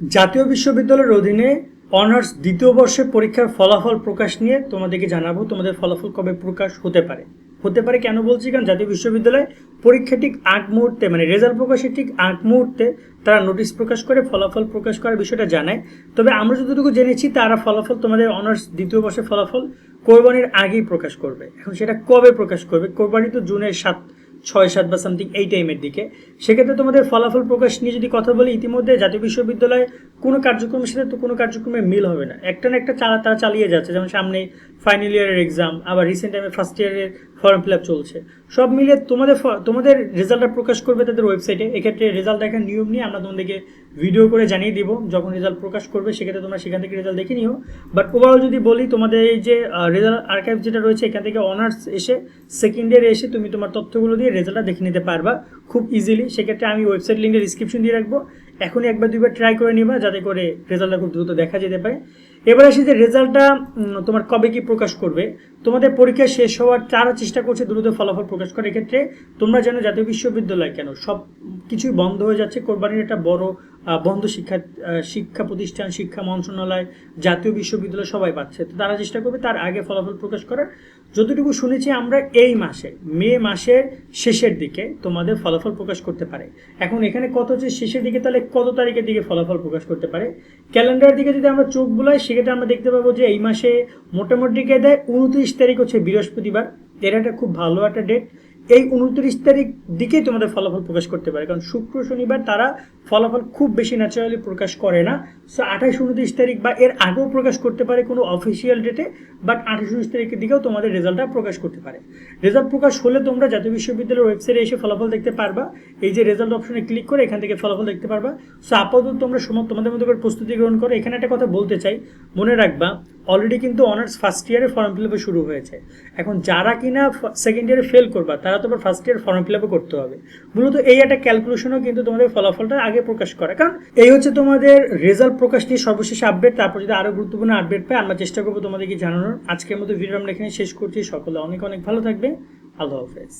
জাতীয় বিশ্ববিদ্যালয়ের অধীনে অনার্স দ্বিতীয় বর্ষের পরীক্ষার ফলাফল প্রকাশ নিয়ে তোমাদেরকে জানাব, তোমাদের ফলাফল কবে প্রকাশ হতে পারে। হতে পারে কেন বলছি? কারণ জাতীয় বিশ্ববিদ্যালয় পরীক্ষা ঠিক আগ মুহূর্তে মানে রেজাল্ট প্রকাশের ঠিক আগ মুহূর্তে তারা নোটিশ প্রকাশ করে, ফলাফল প্রকাশ করার বিষয়টা জানায়। তবে আমরা যতটুকু জেনেছি, তারা ফলাফল, তোমাদের অনার্স দ্বিতীয় বর্ষের ফলাফল কোরবানির আগেই প্রকাশ করবে। এখন সেটা কবে প্রকাশ করবে? কোরবানি তো জুনের সাত ছয় সাত বা সামথিং এই টাইমের দিকে। সেক্ষেত্রে তোমাদের ফলাফল প্রকাশ নিয়ে যদি কথা বলি, ইতিমধ্যে জাতীয় বিশ্ববিদ্যালয়ে কোনো কার্যক্রমের সাথে তো কোনো কার্যক্রমে মিল হবে না। একটা না একটা চালা তারা চালিয়ে যাচ্ছে। যেমন সামনে ফাইনাল ইয়ারের এক্সাম আবার রিসেন্ট টাইমে ফার্স্ট ইয়ারের ফর্ম ফিল আপ চলছে। সব মিলে তোমাদের তোমাদের রেজাল্টটা প্রকাশ করবে তাদের ওয়েবসাইটে। এক্ষেত্রে রেজাল্ট দেখার নিয়ম নিয়ে আমরা তোমাদেরকে ভিডিও করে জানিয়ে দিব, যখন রেজাল্ট প্রকাশ করবে, সেক্ষেত্রে তোমরা সেখান থেকে রেজাল্ট দেখে নিও। বাট ওভারঅল যদি বলি, তোমাদের এই যে রেজাল্ট আর্কাইভ যেটা রয়েছে, এখান থেকে অনার্স এসে সেকেন্ড ইয়ারে এসে তুমি তোমার তথ্যগুলো দিয়ে রেজাল্টটা দেখে নিতে পারবা খুব ইজিলি সেক্ষেত্রে আমি ওয়েবসাইট লিঙ্কের ডিসক্রিপশন দিয়ে রাখব। এখনই একবার দুইবার ট্রাই করে নিবা, যাতে করে রেজাল্টটা খুব দ্রুত দেখা যেতে পারে। এবার আসি যে রেজাল্টটা তোমার কবে কি প্রকাশ করবে? তোমাদের পরীক্ষা শেষ হওয়ার তারা চেষ্টা করছে দ্রুত ফলাফল প্রকাশ করার এক্ষেত্রে তোমরা যেন জাতীয় বিশ্ববিদ্যালয় কেন? সব কিছুই বন্ধ হয়ে যাচ্ছে। কোরবানির একটা বড় বন্ধ শিক্ষা শিক্ষা প্রতিষ্ঠান, শিক্ষা মন্ত্রণালয়, জাতীয় বিশ্ববিদ্যালয় সবাই পাচ্ছে। তো তারা চেষ্টা করবে তার আগে ফলাফল প্রকাশ করার। যতটুকু শুনেছি আমরা, এই মাসে, মে মাসের শেষের দিকে তোমাদের ফলাফল প্রকাশ করতে পারে। এখন এখানে কত হচ্ছে শেষের দিকে, তাহলে কত তারিখের দিকে ফলাফল প্রকাশ করতে পারে? ক্যালেন্ডার দিকে যদি আমরা চোখ বুলাই, সেক্ষেত্রে আমরা দেখতে পাবো যে এই মাসে মোটামুটি দেয় উনত্রিশ তারিখ হচ্ছে বৃহস্পতিবার। এর একটা খুব ভালো একটা ডেট এই উনত্রিশ তারিখ দিকেই তোমাদের ফলাফল প্রকাশ করতে পারে। কারণ শুক্র, শনিবার তারা ফলাফল খুব বেশি ন্যাচারালি প্রকাশ করে না। সো আঠাশ, উনত্রিশ তারিখ বা এর আগেও প্রকাশ করতে পারে কোনো অফিসিয়াল ডেটে বাট আঠাশ উনিশ তারিখের দিকেও তোমাদের রেজাল্টটা প্রকাশ করতে পারে। রেজাল্ট প্রকাশ হলে তোমরা জাতীয় বিশ্ববিদ্যালয়ের ওয়েবসাইটে এসে ফলাফল দেখতে পারবা। এই যে রেজাল্ট অপশনে ক্লিক করে এখান থেকে ফলাফল দেখতে পারবা। সো আপাতত তোমরা সময় তোমাদের মতো করে প্রস্তুতি গ্রহণ করো। এখানে একটা কথা বলতে চাই। মনে রাখবা অলরেডি কিন্তু অনার্স ফার্স্ট ইয়ারে ফর্ম ফিল শুরু হয়েছে। এখন যারা কিনা সেকেন্ড ইয়ারে ফেল করবা, তারা তো তোমার ফার্স্ট ইয়ার ফর্ম ফিল করতে হবে। মূলত এই একটা ক্যালকুলেশনও কিন্তু তোমাদের ফলাফলটা আগে প্রকাশ করে। কারণ এই হচ্ছে তোমাদের রেজাল্ট প্রকাশ নিয়ে সর্বশেষ আপডেট তারপর যদি আরও গুরুত্বপূর্ণ আপডেট পাই আমরা চেষ্টা করব তোমাদেরকে জানানোর। আজকের মতো ভিডিও আমরা এখানে শেষ করছি। সকলে অনেক অনেক ভালো থাকবে আল্লাহ হাফেজ।